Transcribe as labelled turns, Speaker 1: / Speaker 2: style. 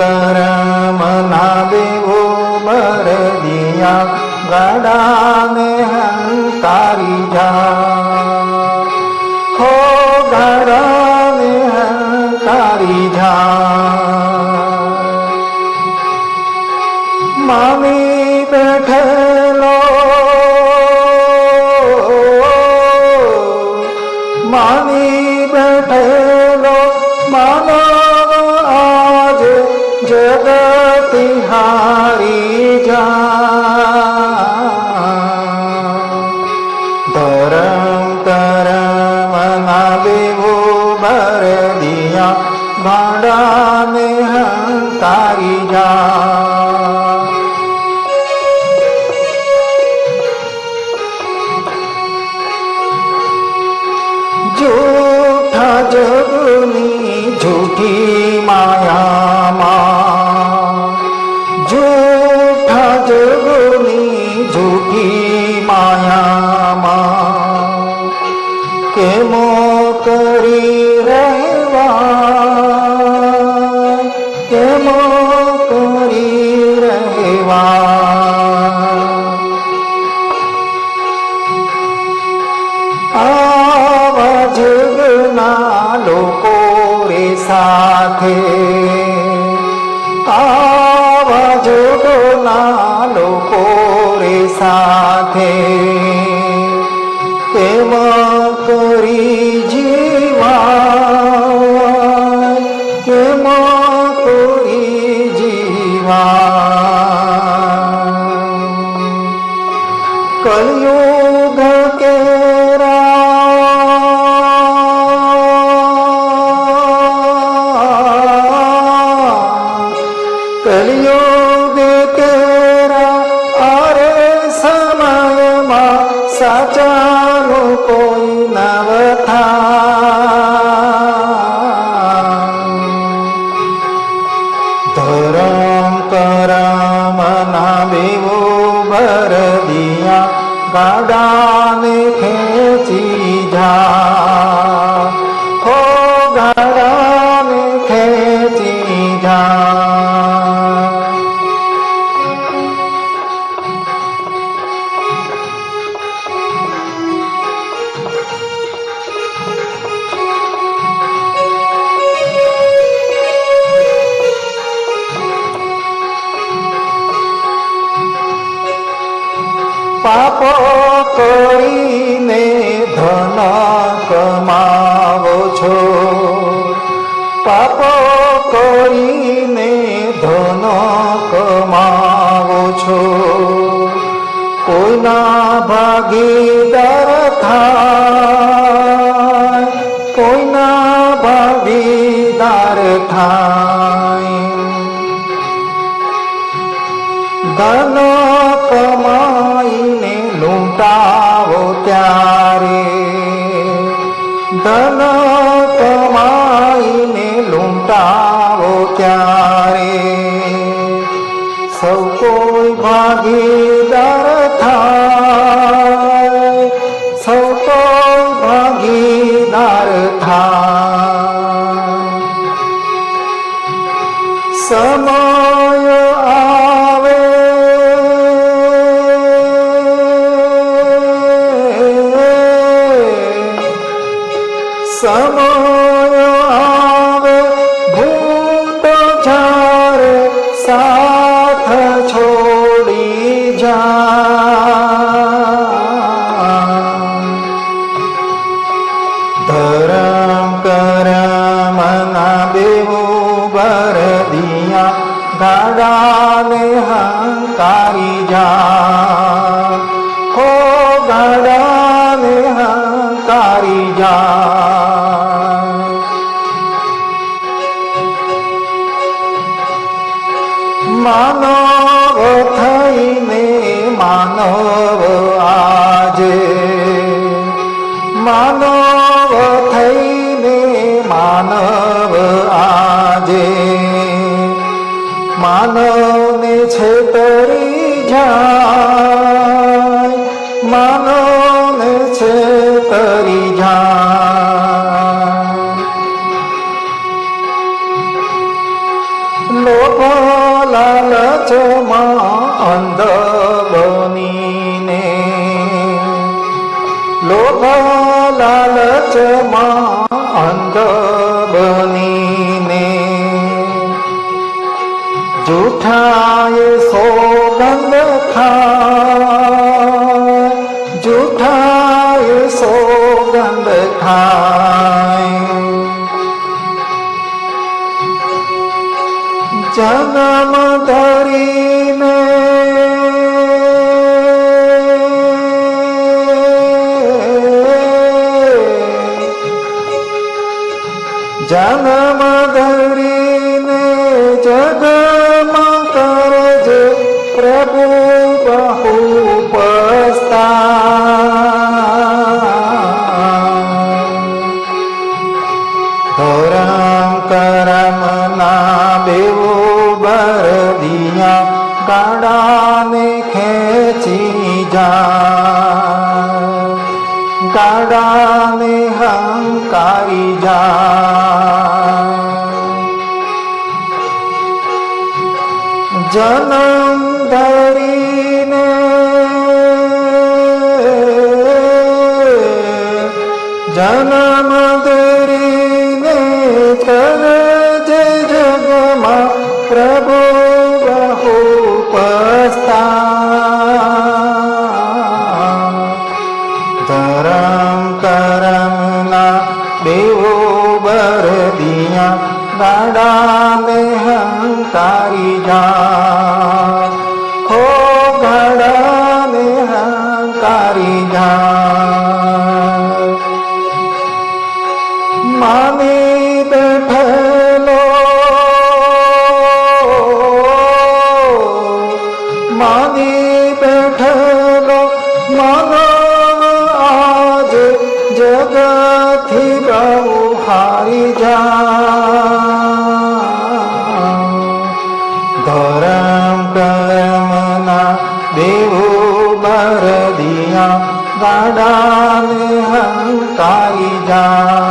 Speaker 1: કરમના દેવો મરદિયા ગડાને હંકારી જા હો ગડાને હંકારી જા મામી अज्ञान हंकारी जा કરી રહેવા આવા જગના લોકો રે સાથે આવા જોના महिमा कलयुग के कलयुग तेरा अरे समय मा कोई नवर रामना देवो बर दिया गादा ने जा પાપો કરીને ધન કમાવો છો પાપો કરીને ધન કમાવો છો કોઈના ભાગીદાર થા ધનો કમાઈને લૂંટાવો ત્યારે ધન કમાઈને લૂંટાવો ત્યારે સૌ કોઈ ભાગી जा धर्म कर मना बेबो बर दिया दादा ने हंकारी जा हो गड़ा हंकारी जा માનવ આજે માનવ થઈને માનવ આજે માનવને છે છેતરી જાય માનવને તરી જાય લોકો લાલચમાં અંદર लोब लालच मां अंग ॿी न जूठा सोगंध जूठा सोगंधाम जनम मादरि करज प्रभु बहु उपासता तोरां करमना बेउ बरदिया काडा ने खेची जा काड़ा में हंकारी जा जन्म धरी ने जन्म दे करम करम ना देवो बर दिया दादा में हंकारी जा हो गड़ा में हंकारी जा जगति बहु हारि जा धरम करमना देवो बरदिया बाडा हङ्कारि जा